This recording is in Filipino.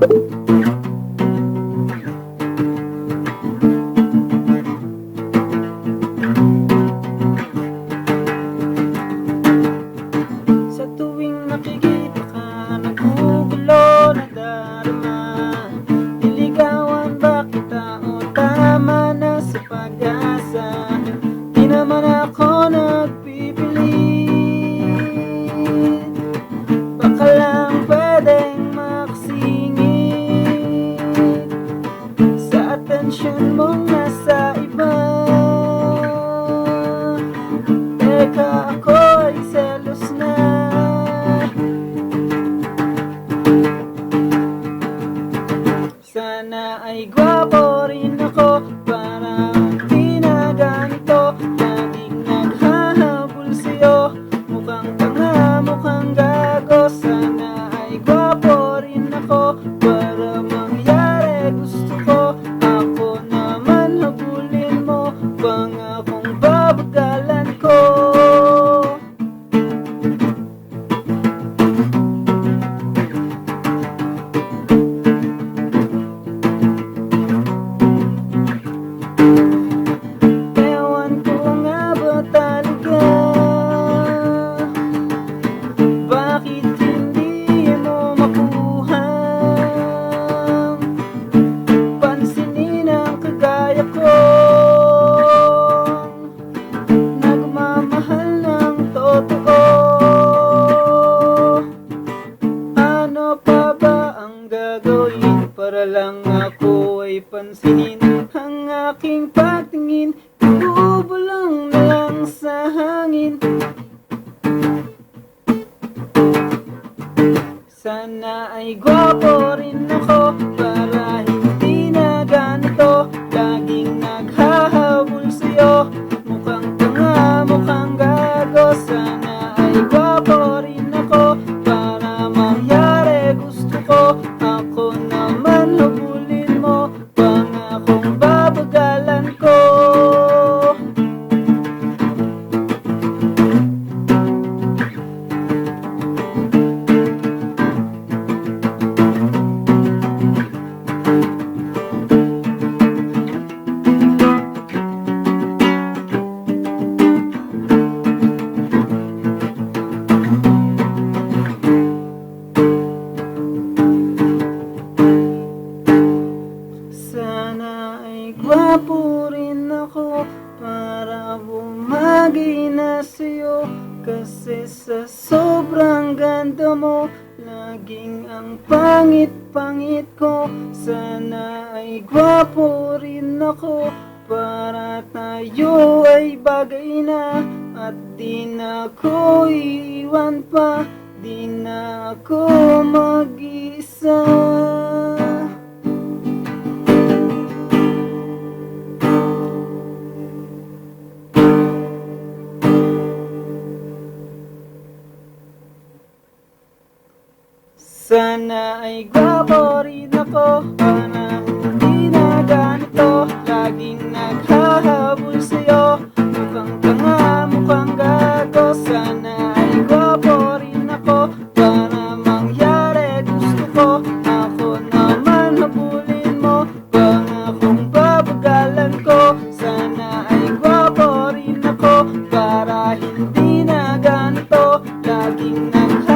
Sa Sa atensyon Ewan ko nga ba talaga Bakit hindi mo makuha? Pansinin ang kagaya Nagmamahal ng totoo. Ano pa ba ang gagawin Para lang ako ay pansinin aking patingin Bubulong na lang sa hangin. Sana ay gwapo rin ako bumagi na sa'yo. Kasi sa sobrang ganda mo Laging ang pangit-pangit ko. Sana ay gwapo rin ako Para tayo ay bagay na. At di na ako iiwan pa Di na ako mag-isa Sana ay gwapo rin ako Para hindi na ganito Laging naghahabol sa'yo. Mukhang tanga, mukhang gago. Sana ay gwapo rin ako Para mangyari gusto ko. Ako naman habulin mo Pangakong babagalan ko. Sana ay gwapo rin ako Para hindi na ganito Laging naghahabol